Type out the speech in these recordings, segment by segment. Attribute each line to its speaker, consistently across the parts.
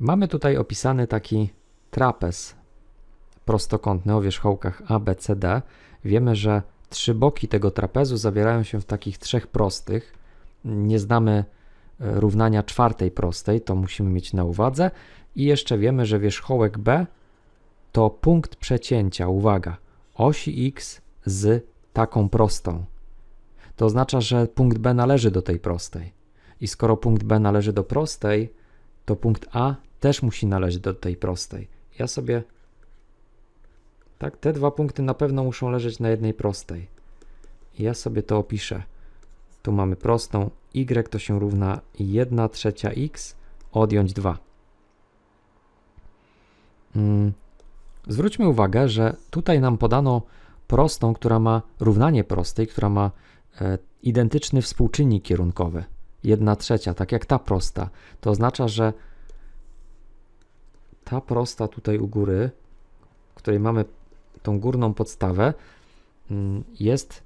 Speaker 1: Mamy tutaj opisany taki trapez prostokątny o wierzchołkach A, B, C, D. Wiemy, że trzy boki tego trapezu zawierają się w takich trzech prostych. Nie znamy e, równania czwartej prostej, to musimy mieć na uwadze. I jeszcze wiemy, że wierzchołek B to punkt przecięcia, uwaga, osi x z taką prostą. To oznacza, że punkt B należy do tej prostej. I skoro punkt B należy do prostej, to punkt A też musi należeć do tej prostej. Ja sobie. Tak, te dwa punkty na pewno muszą leżeć na jednej prostej. Ja sobie to opiszę. Tu mamy prostą. Y to się równa 1 trzecia x odjąć 2. Mm. Zwróćmy uwagę, że tutaj nam podano prostą, która ma równanie prostej, która ma e, identyczny współczynnik kierunkowy. 1 trzecia, tak jak ta prosta. To oznacza, że ta prosta tutaj u góry, w której mamy tą górną podstawę, mm, jest,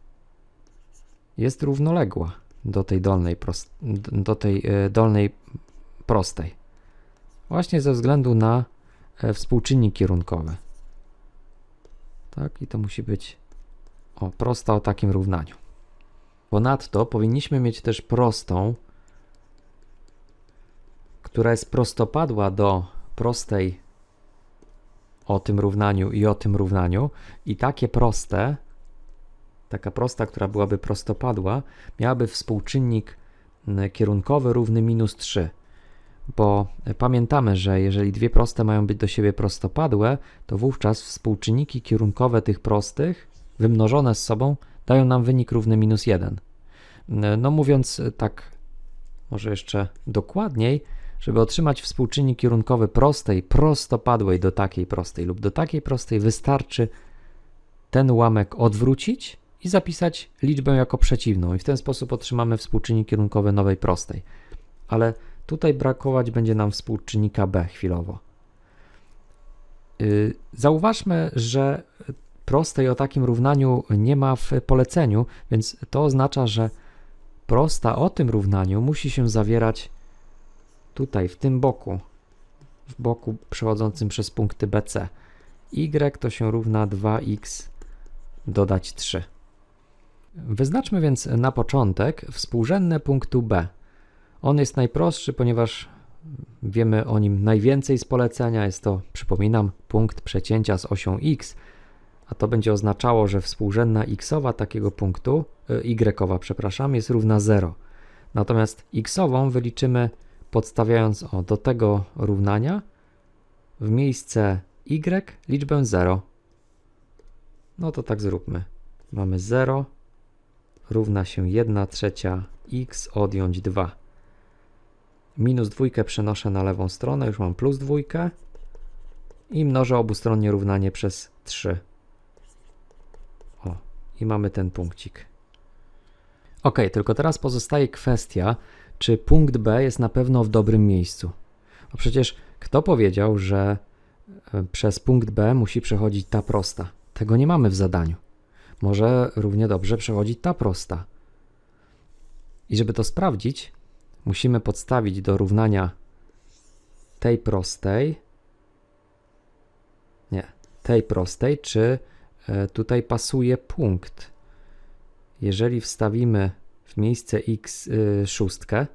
Speaker 1: jest równoległa do tej dolnej, prost, do tej e, dolnej prostej. Właśnie ze względu na e, współczynnik kierunkowy. Tak, i to musi być o, prosta o takim równaniu. Ponadto powinniśmy mieć też prostą, która jest prostopadła do prostej o tym równaniu i o tym równaniu. I takie proste, taka prosta, która byłaby prostopadła, miałaby współczynnik kierunkowy równy minus 3. Bo pamiętamy, że jeżeli dwie proste mają być do siebie prostopadłe, to wówczas współczynniki kierunkowe tych prostych wymnożone z sobą dają nam wynik równy minus 1. No mówiąc tak, może jeszcze dokładniej, żeby otrzymać współczynnik kierunkowy prostej, prostopadłej do takiej prostej lub do takiej prostej, wystarczy ten ułamek odwrócić i zapisać liczbę jako przeciwną, i w ten sposób otrzymamy współczynnik kierunkowy nowej prostej. Ale tutaj brakować będzie nam współczynnika b chwilowo. Yy, zauważmy, że prostej o takim równaniu nie ma w poleceniu, więc to oznacza, że prosta o tym równaniu musi się zawierać tutaj, w tym boku, w boku przechodzącym przez punkty BC. Y to się równa 2x dodać 3. Wyznaczmy więc na początek współrzędne punktu B. On jest najprostszy, ponieważ wiemy o nim najwięcej z polecenia. Jest to, przypominam, punkt przecięcia z osią x, a to będzie oznaczało, że współrzędna xowa takiego punktu, y, przepraszam, jest równa 0. Natomiast xową wyliczymy podstawiając o, do tego równania w miejsce y liczbę 0. No to tak zróbmy. Mamy 0 równa się 1 trzecia x odjąć 2. Minus dwójkę przenoszę na lewą stronę, już mam plus dwójkę i mnożę obustronnie równanie przez 3. O, i mamy ten punkcik. Ok, tylko teraz pozostaje kwestia, czy punkt B jest na pewno w dobrym miejscu. Bo przecież kto powiedział, że e, przez punkt B musi przechodzić ta prosta? Tego nie mamy w zadaniu. Może równie dobrze przechodzić ta prosta. I żeby to sprawdzić, musimy podstawić do równania tej prostej, nie, tej prostej, czy e, tutaj pasuje punkt. Jeżeli wstawimy w miejsce x y, szóstkę,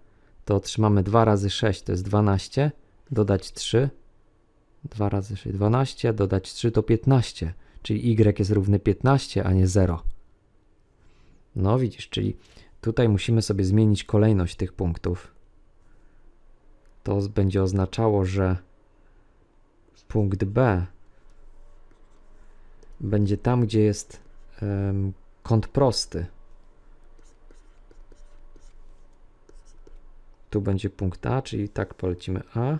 Speaker 1: to otrzymamy 2 razy 6 to jest 12, dodać 3, 2 razy 6, 12, dodać 3 to 15, czyli y jest równy 15, a nie 0. No widzisz, czyli tutaj musimy sobie zmienić kolejność tych punktów. To będzie oznaczało, że punkt B będzie tam, gdzie jest um, kąt prosty. Tu będzie punkt A, czyli tak polecimy A,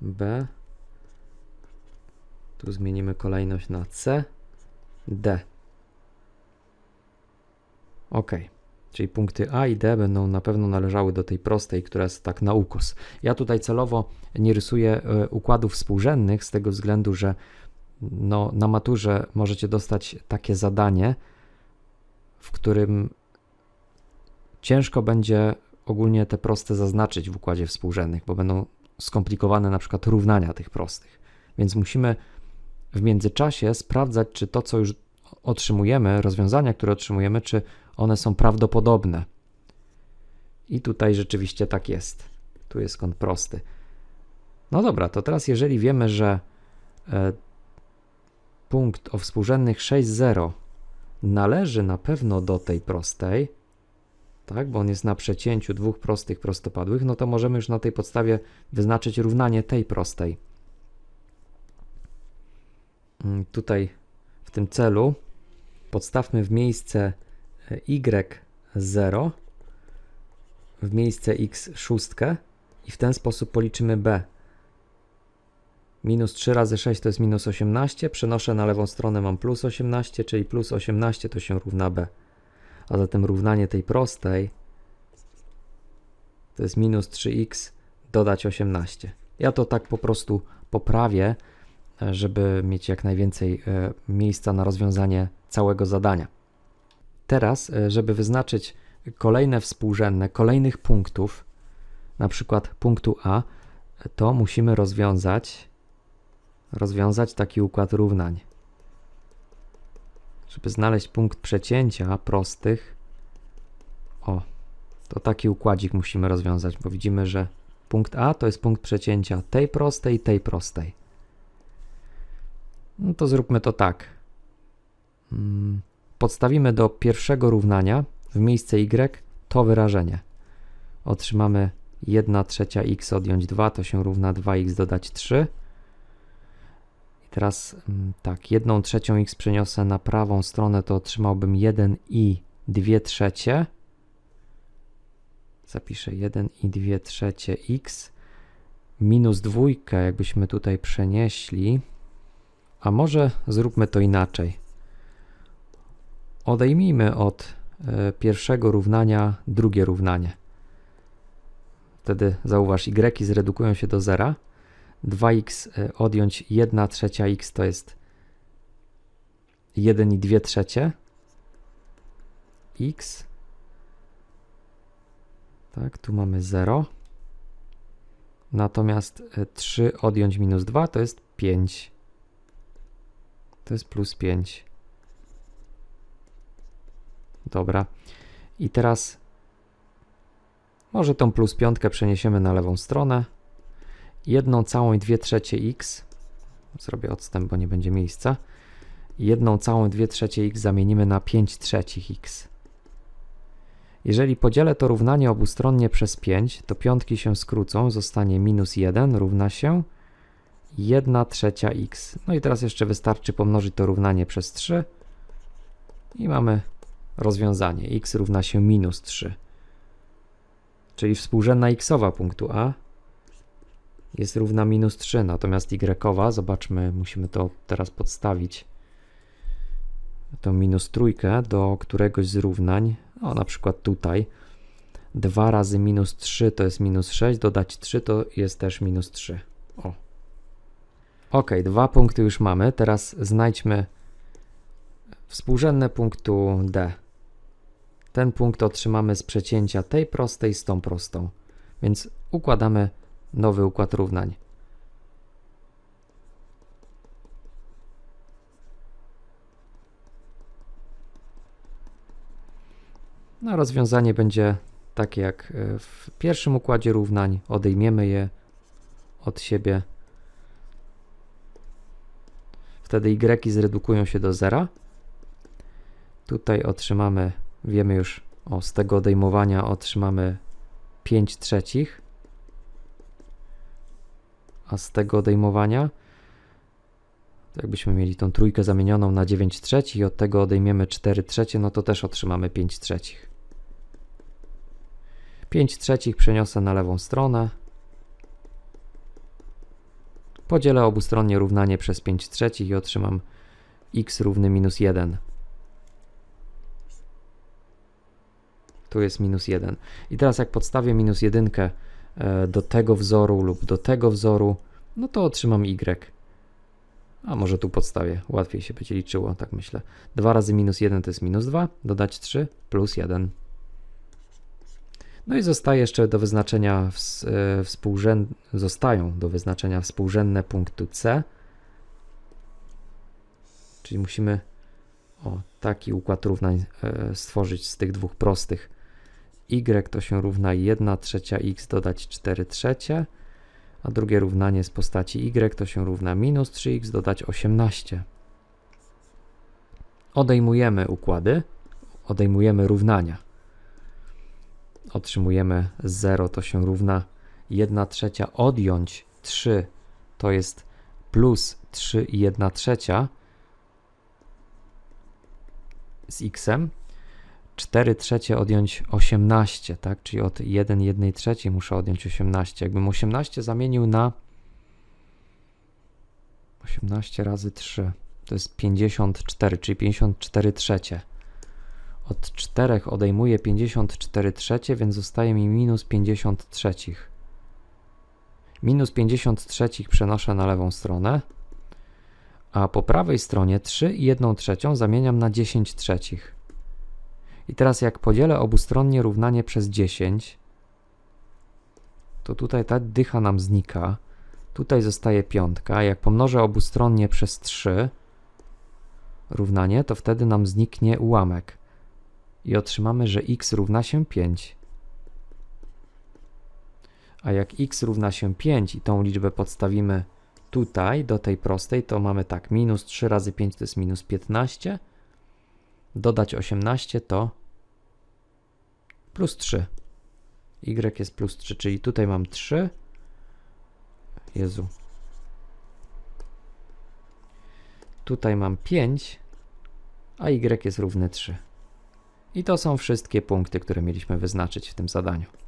Speaker 1: B. Tu zmienimy kolejność na C, D. OK. Czyli punkty A i D będą na pewno należały do tej prostej, która jest tak na ukos. Ja tutaj celowo nie rysuję e, układów współrzędnych z tego względu, że no, na maturze możecie dostać takie zadanie, w którym ciężko będzie ogólnie te proste zaznaczyć w układzie współrzędnych, bo będą skomplikowane na przykład równania tych prostych. Więc musimy w międzyczasie sprawdzać, czy to, co już otrzymujemy, rozwiązania, które otrzymujemy, czy one są prawdopodobne. I tutaj rzeczywiście tak jest. Tu jest kąt prosty. No dobra, to teraz jeżeli wiemy, że e, punkt o współrzędnych 6,0 należy na pewno do tej prostej, tak, bo on jest na przecięciu dwóch prostych prostopadłych, no to możemy już na tej podstawie wyznaczyć równanie tej prostej. Mm, Tutaj w tym celu podstawmy w miejsce e, y0 w miejsce x szóstkę i w ten sposób policzymy b. Minus 3 razy 6 to jest minus 18, przenoszę na lewą stronę, mam plus 18, czyli plus 18 to się równa b. A zatem równanie tej prostej to jest minus 3x dodać 18. Ja to tak po prostu poprawię, e, żeby mieć jak najwięcej e, miejsca na rozwiązanie całego zadania. Teraz, e, żeby wyznaczyć kolejne współrzędne, kolejnych punktów, na przykład punktu A, to musimy rozwiązać, rozwiązać taki układ równań. Żeby znaleźć punkt przecięcia prostych, o, to taki układzik musimy rozwiązać, bo widzimy, że punkt A to jest punkt przecięcia tej prostej tej prostej. No to zróbmy to tak. Mm, Podstawimy do pierwszego równania w miejsce y to wyrażenie. Otrzymamy 1 trzecia x odjąć 2 to się równa 2x dodać 3. Teraz mm, tak, 1 trzecią x przeniosę na prawą stronę, to otrzymałbym 1 i 2 trzecie. Zapiszę 1 i 2 trzecie x minus dwójkę, jakbyśmy tutaj przenieśli. A może zróbmy to inaczej. Odejmijmy od e, pierwszego równania drugie równanie. Wtedy zauważ, y zredukują się do zera. 2x e, odjąć 1 trzecia x to jest 1 i 2 trzecie x. Tak, tu mamy 0. Natomiast e, 3 odjąć minus 2 to jest 5. To jest plus 5. Dobra. I teraz może tą plus piątkę przeniesiemy na lewą stronę. Jedną całą i dwie trzecie x. Zrobię odstęp, bo nie będzie miejsca. Jedną całą i dwie trzecie x zamienimy na 5 trzecich x. Jeżeli podzielę to równanie obustronnie przez 5, to piątki się skrócą, zostanie minus 1 równa się 1 trzecia x. No i teraz jeszcze wystarczy pomnożyć to równanie przez 3 i mamy rozwiązanie. x równa się minus 3. Czyli współrzędna xowa punktu A jest równa minus 3, natomiast y, zobaczmy, musimy to teraz podstawić, tą minus trójkę do któregoś z równań, o na przykład tutaj, 2 razy minus 3 to jest minus 6, dodać 3 to jest też minus 3. O. Ok, dwa punkty już mamy, teraz znajdźmy współrzędne punktu D. Ten punkt otrzymamy z przecięcia tej prostej z tą prostą. Więc układamy nowy układ równań. No, rozwiązanie będzie takie jak e, w pierwszym układzie równań. Odejmiemy je od siebie. Wtedy y zredukują się do zera. Tutaj otrzymamy Wiemy już, o, z tego odejmowania otrzymamy 5 trzecich, a z tego odejmowania, to jakbyśmy mieli tą trójkę zamienioną na 9 trzecich i od tego odejmiemy 4 trzecie, no to też otrzymamy 5 trzecich. 5 trzecich przeniosę na lewą stronę. Podzielę obustronnie równanie przez 5 trzecich i otrzymam x równy minus 1. tu jest minus 1. I teraz jak podstawię minus 1 e, do tego wzoru lub do tego wzoru, no to otrzymam y. A może tu podstawię, łatwiej się będzie liczyło, tak myślę. 2 razy minus 1 to jest minus 2, dodać 3 plus 1. No i zostaje jeszcze do wyznaczenia ws- e, współrzęd... zostają do wyznaczenia współrzędne punktu C. Czyli musimy o, taki układ równań e, stworzyć z tych dwóch prostych. Y to się równa 1 trzecia x dodać 4 trzecie, a drugie równanie z postaci y to się równa minus 3x dodać 18. Odejmujemy układy, odejmujemy równania. Otrzymujemy 0 to się równa 1 trzecia odjąć 3 to jest plus 3 i 1 trzecia z x. 4 trzecie odjąć 18, tak? Czyli od 1 1 trzeciej muszę odjąć 18. Jakbym 18 zamienił na 18 razy 3, to jest 54, czyli 54 trzecie. Od 4 odejmuję 54 trzecie, więc zostaje mi minus 50 trzecich. Minus 50 trzecich przenoszę na lewą stronę, a po prawej stronie 3 i 1 trzecią zamieniam na 10 trzecich. I teraz jak podzielę obustronnie równanie przez 10, to tutaj ta dycha nam znika. Tutaj zostaje piątka. Jak pomnożę obustronnie przez 3 równanie, to wtedy nam zniknie ułamek. I otrzymamy, że x równa się 5. A jak x równa się 5 i tą liczbę podstawimy tutaj do tej prostej, to mamy tak, minus 3 razy 5 to jest minus 15, dodać 18 to plus 3. Y jest plus 3, czyli tutaj mam 3. Jezu. Tutaj mam 5, a y jest równy 3. I to są wszystkie punkty, które mieliśmy wyznaczyć w tym zadaniu.